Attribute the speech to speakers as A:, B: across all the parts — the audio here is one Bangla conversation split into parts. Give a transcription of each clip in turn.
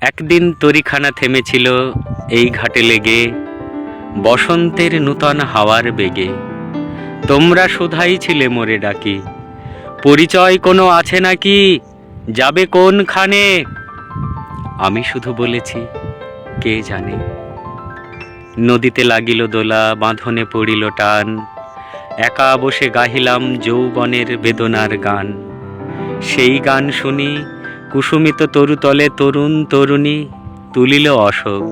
A: একদিন তরিখানা থেমেছিল এই ঘাটে লেগে, বসন্তের নূতন হাওয়ার বেগে। তোমরা শুধাই ছিলে মোরে ডাকি। পরিচয় কোনো আছে নাকি? যাবে কোনখানে? আমি শুধু বলেছি, কে জানে? নদীতে লাগিল দোলা, বাঁধনে পড়িল টান। একা বসে গাহিলাম যৌবনের বেদনার গান। সেই গান শুনি কুসুমিত তরুতলে তরুণ, তরুণী, তুলিল অশোক।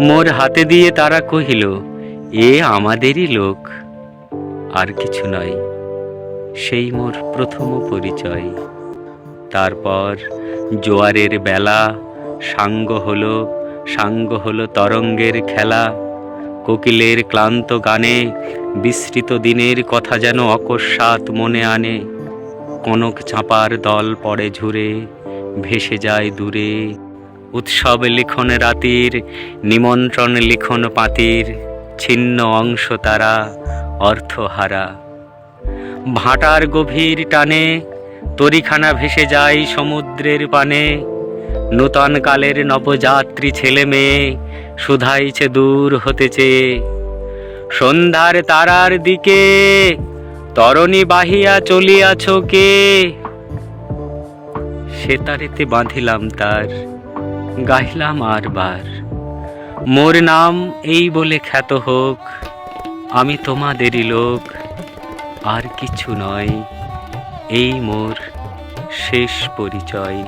A: মোর হাতে দিয়ে তারা কহিল, এ আমাদেরই লোক। আর কিছু নয়, সেই মোর প্রথম পরিচয়। তারপর জোয়ারের বেলা, সাঙ্গ হলো সাঙ্গ হলো তরঙ্গের খেলা। কোকিলের ক্লান্ত গানে, বিস্তৃত দিনের কথা যেন অকস্মাৎ মনে আনে। কনক চাঁপার দল পড়ে ঝুরে ভেসে যায় দূরে। উৎসব লিখন রাতির, নিমন্ত্রণ লিখন পাতির, ছিন্ন অংশ তারা, অর্থহারা। ভাটার গভীর টানে, তরিখানা ভেসে যায় সমুদ্রের পানে। নূতন কালের নবযাত্রী ছেলে মেয়ে শুধাইছে দূর হতে চেয়ে। সন্ধ্যার তারার দিকে, তরণী বাহিয়া চলিয়াছ কে? সেতারেতে বাঁধিলাম তার, গাহিলাম আর বার। মোর নাম এই বলে খ্যাত হোক, আমি তোমাদেরই লোক। আর কিছু নয়, এই মোর শেষ পরিচয়।